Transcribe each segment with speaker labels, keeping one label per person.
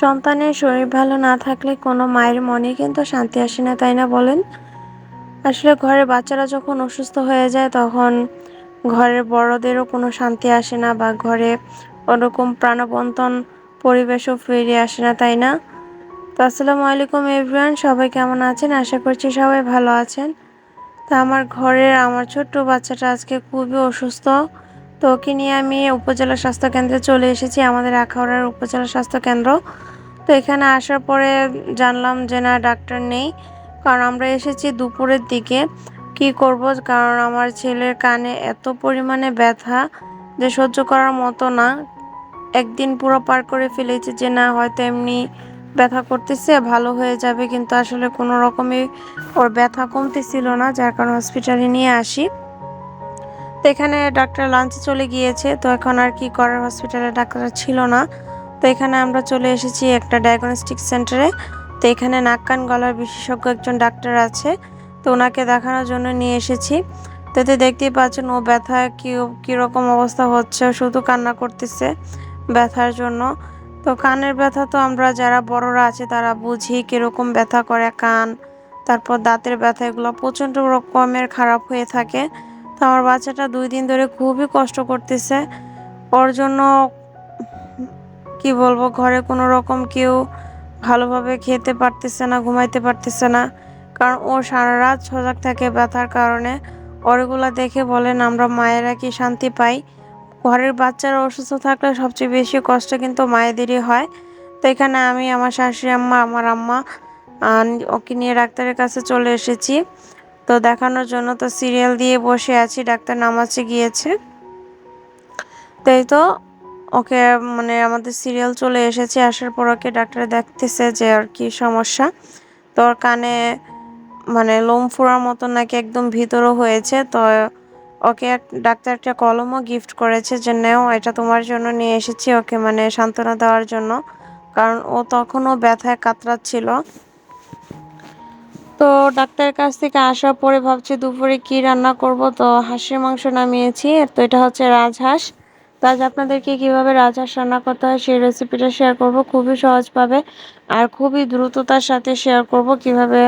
Speaker 1: সন্তানের শরীর ভালো না থাকলে কোনো মায়ের মনে কিন্তু শান্তি আসে না, তাই না বলেন? আসলে ঘরের বাচ্চারা যখন অসুস্থ হয়ে যায় তখন ঘরের বড়দেরও কোনো শান্তি আসে না বা ঘরে ওরকম প্রাণবন্তন পরিবেশও ফিরে আসে না, তাই না? তো আসসালামু আলাইকুম এভরিওয়ান, সবাই কেমন আছেন? আশা করছি সবাই ভালো আছেন। তা আমার ঘরের, আমার ছোট্ট বাচ্চাটা আজকে খুবই অসুস্থ। তো ওকে নিয়ে আমি উপজেলা স্বাস্থ্য কেন্দ্রে চলে এসেছি, আমাদের আখাউড়ার উপজেলা স্বাস্থ্য কেন্দ্র। তো এখানে আসার পরে জানলাম যে না, ডাক্তার নেই। কারণ আমরা এসেছি দুপুরের দিকে। কি করব? কারণ আমার ছেলের কানে এত পরিমাণে ব্যথা যে সহ্য করার মতো না। একদিন পুরো পার করে ফেলেছি যে না, হয়তো এমনি ব্যথা করতেছে, ভালো হয়ে যাবে। কিন্তু আসলে কোনো রকমই ওর ব্যথা কমতেছিল না, যার কারণে হসপিটালে নিয়ে আসি। তো এখানে ডাক্তার লাঞ্চে চলে গিয়েছে, তো এখন আর কি করার হসপিটালে ডাক্তার ছিল না। তো এখানে আমরা চলে এসেছি একটা ডায়াগনস্টিক সেন্টারে তো এখানে নাক কান গলার বিশেষজ্ঞ একজন ডাক্তার আছে, তো ওনাকে দেখানোর জন্য নিয়ে এসেছি। তো তাতে দেখতেই পাচ্ছেন ও ব্যথা কী কীরকম অবস্থা হচ্ছে শুধু কান্না করতেছে ব্যথার জন্য। তো কানের ব্যথা তো আমরা যারা বড়রা আছে, তারা বুঝি কীরকম ব্যথা করে কান, তারপর দাঁতের ব্যথা, এগুলো প্রচণ্ড রকমের খারাপ হয়ে থাকে। তো আমার বাচ্চাটা দুই দিন ধরে খুবই কষ্ট করতেছে। ওর জন্য কি বলব, ঘরে কোনো রকম কেউ ভালোভাবে খেতে পারতেছে না, ঘুমাইতে পারতেছে না। কারণ ও সারা রাত সজাগ থাকে ব্যথার কারণে। ওরগুলা দেখে বলেন, আমরা মায়েরা কি শান্তি পাই? ঘরের বাচ্চারা অসুস্থ থাকলে সবচেয়ে বেশি কষ্ট কিন্তু মায়েদেরই হয়। তো এখানে আমি, আমার শাশুড়ি আম্মা, আমার আম্মা ওকে নিয়ে ডাক্তারের কাছে চলে এসেছি। তো দেখানোর জন্য তো সিরিয়াল দিয়ে বসে আছি, ডাক্তার নামাজে গিয়েছে। তাই তো ওকে মানে আমাদের সিরিয়াল চলে এসেছে, আসার পর ওকে ডাক্তার দেখতেছে যে আর কি সমস্যা। তো ওর কানে মানে লোম ফুরার মতো নাকি একদম ভিতরও হয়েছে। তো ওকে ডাক্তার একটা কলমও গিফট করেছে যে, নেও, এটা তোমার জন্য নিয়ে এসেছি ওকে মানে সান্ত্বনা দেওয়ার জন্য। কারণ ও তখনও ব্যথায় কাতরাচ্ছিল। তো ডাক্তারের কাছ থেকে আসার পরে ভাবছি দুপুরে কি রান্না করব? তো হাঁসের মাংস নামিয়েছি। তো এটা হচ্ছে রাজহাঁস। তো আজ আপনাদেরকে কীভাবে রাজহাঁস রান্না করতে হয় সেই রেসিপিটা শেয়ার করব। খুবই সহজভাবে আর খুবই দ্রুততার সাথে শেয়ার করব কীভাবে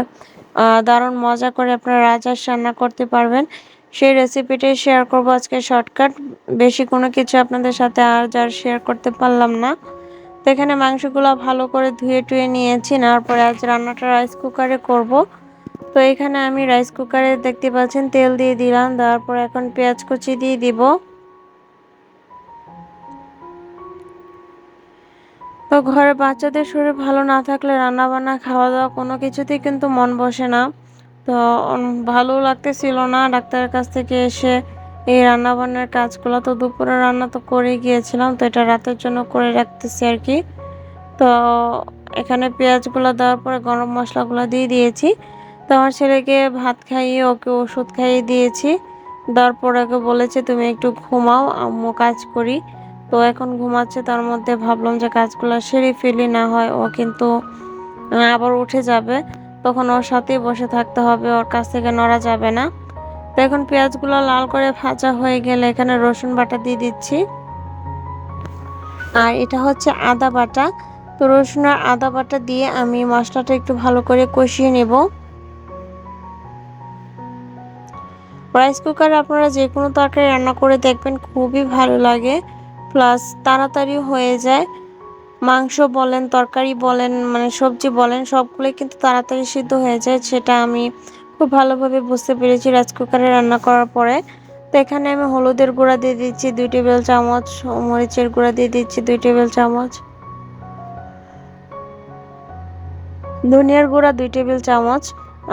Speaker 1: দারুণ মজা করে আপনারা রাজহাঁস রান্না করতে পারবেন। সেই রেসিপিটাই শেয়ার করব আজকে শর্টকাট বেশি কোনো কিছু আপনাদের সাথে আর যার শেয়ার করতে পারলাম না। তো এখানে মাংসগুলো ভালো করে ধুয়ে টুয়ে নিয়েছি। নেওয়ার পরে আজ রান্নাটা রাইস কুকারে করব। তো এখানে আমি রাইস কুকারে দেখতে পাচ্ছেন তেল দিয়ে দিলাম, দেওয়ার পর এখন পেঁয়াজ কুচি দিয়ে দিব। তো ঘরে বাচ্চাদের শরীর ভালো না থাকলে রান্না বান্না খাওয়া দাওয়া কোনো কিছুতেই কিন্তু মন বসে না। তো ভালো লাগতেছিল না, ডাক্তারের কাছ থেকে এসে এই রান্নাবান্নার কাজগুলো তো দুপুরে রান্না তো করে গিয়েছিলাম, তো এটা রাতের জন্য করে রাখতেছি আর কি। তো এখানে পেঁয়াজগুলো দেওয়ার পরে গরম মশলাগুলো দিয়ে দিয়েছি। তো আমার ছেলেকে ভাত খাইয়ে ওকে ওষুধ খাইয়ে দিয়েছি। দেওয়ার পর ওকে বলেছে, তুমি একটু ঘুমাও, আম্মু কাজ করি। তো এখন ঘুমাচ্ছে, তার মধ্যে ভাবলাম যে কাজগুলো সেরে ফেলি, না হয় ও কিন্তু আবার উঠে যাবে। তখন ওর সাথেই বসে থাকতে হবে, ওর কাছ থেকে নড়া যাবে না। তো এখন পেঁয়াজগুলো লাল করে ভাজা হয়ে গেলে এখানে রসুন বাটা দিয়ে দিচ্ছি। আর এটা হচ্ছে আদা বাটা। তো রসুন আর আদা বাটা দিয়ে আমি মশলাটা একটু ভালো করে কষিয়ে নেব। রাইস কুকারে আপনারা যে কোনো তরকারি রান্না করে দেখবেন, খুবই ভালো লাগে। প্লাস তাড়াতাড়ি হয়ে যায়। মাংস বলেন, তরকারি বলেন মানে সবজি বলেন, সবগুলোই কিন্তু তাড়াতাড়ি সিদ্ধ হয়ে যায়, সেটা আমি খুব ভালোভাবে বুঝতে পেরেছি রাইস কুকারে রান্না করার পরে। তো এখানে আমি হলুদের গুঁড়া দিয়ে দিচ্ছি, দুই টেবিল চামচ, মরিচের গুঁড়া দিয়ে দিচ্ছি, দুই টেবিল চামচ। ধনিয়ার গুঁড়া, দুই টেবিল চামচ।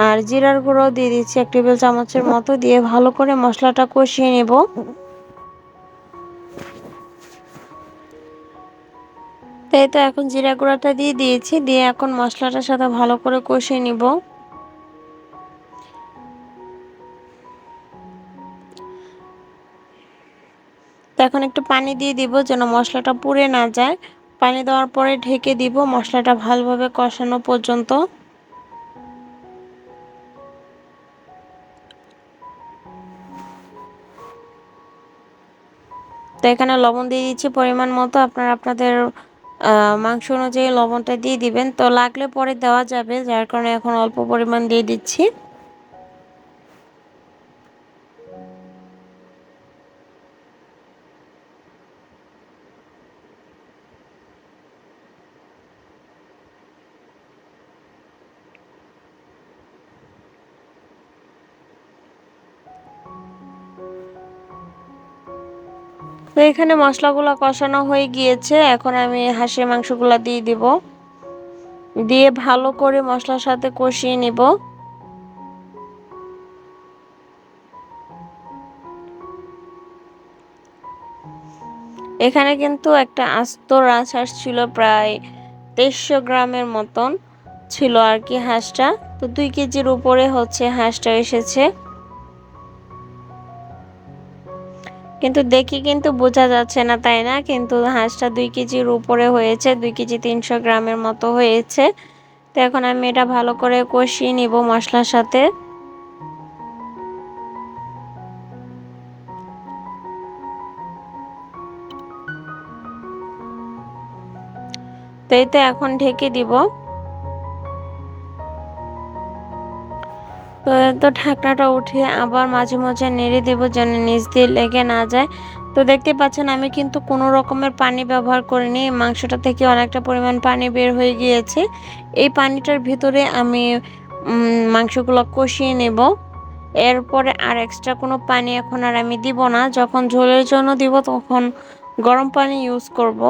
Speaker 1: আর জিরার গুঁড়ো দিয়ে দিচ্ছি এক টেবিল চামচের মতো দিয়ে ভালো করে মশলাটা কষিয়ে নেব। তাই তো এখন জিরা গুঁড়াটা দিয়ে দিয়েছি, দিয়ে এখন মশলাটার সাথে ভালো করে কষিয়ে নিব। তো এখন একটু পানি দিয়ে দিব যেন মশলাটা পুড়ে না যায়। পানি দেওয়ার পরে ঢেকে দিব মশলাটা ভালোভাবে কষানো পর্যন্ত। এখানে লবণ দিয়ে দিচ্ছি পরিমাণ মতো। আপনারা আপনাদের মাংস অনুযায়ী লবণটা দিয়ে দিবেন। তো লাগলে পরে দেওয়া যাবে, যার কারণে এখন অল্প পরিমাণ দিয়ে দিচ্ছি। তো এখানে মশলাগুলো কষানো হয়ে গিয়েছে। এখন আমি হাঁসের মাংসগুলো দিয়ে দিব। দিয়ে ভালো করে মশলার সাথে কষিয়ে নিব। এখানে কিন্তু একটা আস্ত রাজহাঁস ছিল, প্রায় তেইশশো গ্রামের মতন ছিল আর কি হাঁসটা। তো দুই কেজির উপরে হচ্ছে হাঁসটা এসেছে। কিন্তু দেখি কিন্তু বোঝা যাচ্ছে না, তাই না? কিন্তু হাঁসটা দুই কেজির উপরে হয়েছে, দুই কেজি তিনশো গ্রামের মতো হয়েছে। তো এখন আমি এটা ভালো করে কষিয়ে নিব মশলার সাথে। তো এতে এখন ঢেকে দিব। তো ঢাকনাটা উঠিয়ে আবার মাঝে মাঝে নেড়ে দেব যেন নিচ দিয়ে লেগে না যায়। তো দেখতে পাচ্ছেন, আমি কিন্তু কোনো রকমের পানি ব্যবহার করিনি। মাংসটা থেকে অনেকটা পরিমাণ পানি বের হয়ে গিয়েছে। এই পানিটার ভিতরে আমি মাংসগুলো কষিয়ে নেব। এরপরে আর এক্সট্রা কোনো পানি এখন আর আমি দিব না। যখন ঝোলের জন্য দিব, তখন গরম পানি ইউজ করব।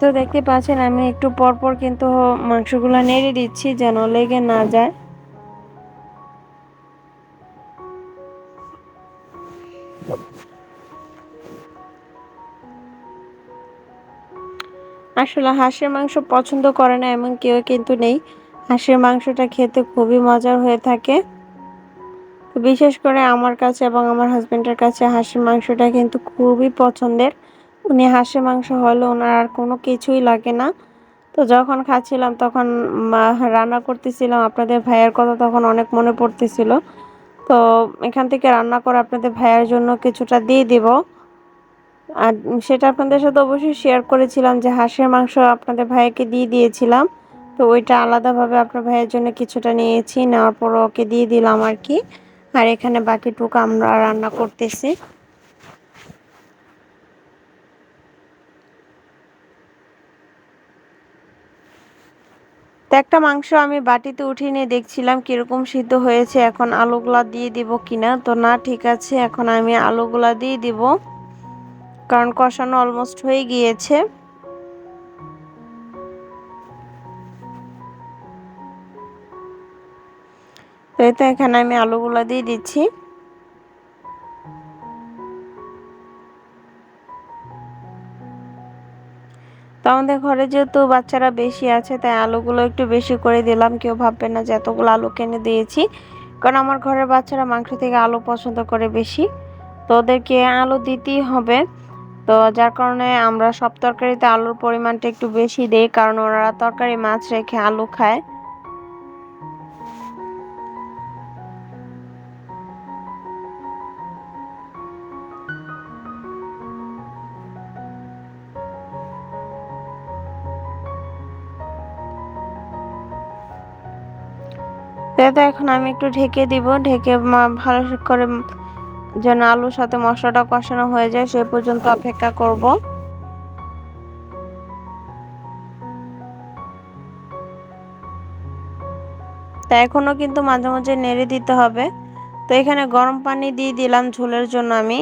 Speaker 1: তো দেখতে পাচ্ছেন, আমি একটু পরপর কিন্তু মাংসগুলো নেড়ে দিচ্ছি যেন লেগে না যায়। আসলে হাঁসের মাংস পছন্দ করে না এমন কেউ কিন্তু নেই। হাঁসের মাংসটা খেতে খুবই মজার হয়ে থাকে। বিশেষ করে আমার কাছে এবং আমার হাজব্যান্ডের কাছে হাঁসের মাংসটা কিন্তু খুবই পছন্দের। উনি হাঁসের মাংস হলে ওনার আর কোনো কিছুই লাগে না। তো যখন খাচ্ছিলাম, তখন রান্না করতেছিলাম, আপনাদের ভাইয়ের কথা তখন অনেক মনে পড়তেছিল। তো এখান থেকে রান্না করে আপনাদের ভাইয়ের জন্য কিছুটা দিয়ে দিব। আর সেটা আপনাদের সাথে অবশ্যই শেয়ার করেছিলাম যে হাঁসের মাংস আপনাদের ভাইকে দিয়ে দিয়েছিলাম। তো ওইটা আলাদাভাবে আপনার ভাইয়ের জন্য কিছুটা নিয়েছি, নেওয়ার পর ওকে দিয়ে দিলাম আর কি। আর এখানে বাকিটুকু আমরা রান্না করতেছি। তো একটা মাংস আমি বাটিতে উঠিয়ে নিয়ে দেখছিলাম কীরকম সিদ্ধ হয়েছে, এখন আলুগুলা দিয়ে দিব কিনা? তো না, ঠিক আছে, এখন আমি আলুগুলা দিয়ে দিব, কারণ কষানো অলমোস্ট হয়ে গিয়েছে। তো এখানে আমি আলুগুলা দিয়ে দিচ্ছি। তো আমাদের ঘরে যেহেতু বাচ্চারা বেশি আছে, তাই আলুগুলো একটু বেশি করে দিলাম। কেউ ভাববে না যে এতগুলো আলু কিনে দিয়েছি। কারণ আমার ঘরের বাচ্চারা মাংস থেকে আলু পছন্দ করে বেশি। তো ওদেরকে আলু দিতেই হবে। তো যার কারণে আমরা সব তরকারিতে আলুর পরিমাণটা একটু বেশি দিই, কারণ ওরা তরকারি মাছ রেখে আলু খায়। তো এখন আমি একটু ঢেকে দিব। ঢেকে ভালো করে যেন আলুর সাথে মশলাটা কষানো হয়ে যায়, সে পর্যন্ত অপেক্ষা করব। তা এখনও কিন্তু মাঝে মাঝে নেড়ে দিতে হবে। তো এখানে গরম পানি দিয়ে দিলাম ঝোলের জন্য আমি।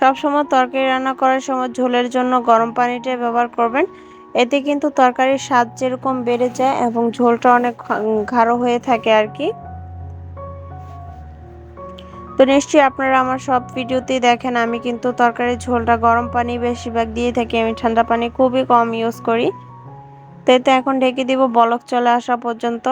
Speaker 1: সব সময় তরকারি রান্না করার সময় ঝোলের জন্য গরম পানিটাই ব্যবহার করবেন। এতে কিন্তু তরকারির স্বাদ যেরকম বেড়ে যায় এবং ঝোলটা অনেক ঘাড়ো হয়ে থাকে আর কি। তো নিশ্চয়ই আপনারা আমার সব ভিডিওতেই দেখেন, আমি কিন্তু তরকারির ঝোলটা গরম পানি বেশিরভাগ দিয়ে থাকি, আমি ঠান্ডা পানি খুবই কম ইউজ করি। তো এতে এখন ঢেকে দিব, বলক চলে আসা পর্যন্ত।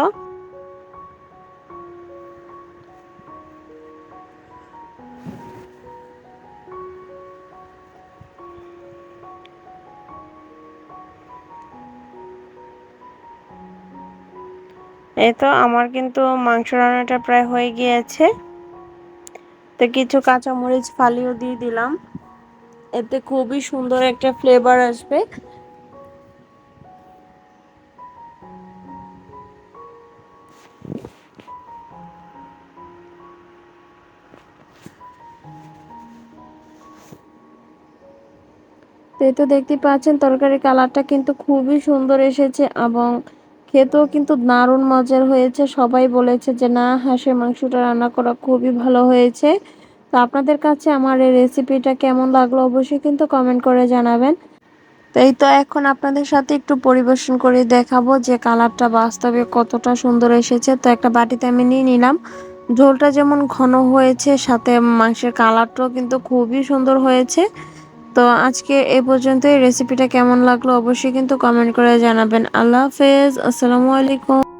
Speaker 1: এই তো আমার কিন্তু মাংস রান্নাটা প্রায় হয়ে গিয়েছে। তো কিছু কাঁচামরিচ ফালিও দিয়ে দিলাম। এতে খুবই সুন্দর একটা ফ্লেভার আসবে। তো দেখতে পাচ্ছেন তরকারি কালারটা কিন্তু খুবই সুন্দর এসেছে এবং খেতেও কিন্তু দারুণ মজার হয়েছে। সবাই বলেছে যে, না, হাঁসের মাংসটা রান্না করা খুবই ভালো হয়েছে। তো আপনাদের কাছে আমার এই রেসিপিটা কেমন লাগল অবশ্যই কিন্তু কমেন্ট করে জানাবেন। তো এই তো এখন আপনাদের সাথে একটু পরিবেশন করে দেখাবো যে কালারটা বাস্তবে কতটা সুন্দর এসেছে। তো একটা বাটিতে আমি নিয়ে নিলাম। ঝোলটা যেমন ঘন হয়েছে, সাথে মাংসের কালারটাও কিন্তু খুবই সুন্দর হয়েছে। তো আজকে এ পর্যন্তই। রেসিপিটা কেমন লাগল অবশ্যই কিন্তু কমেন্ট করে জানাবেন। আল্লাহ হাফেজ। আসসালামু আলাইকুম।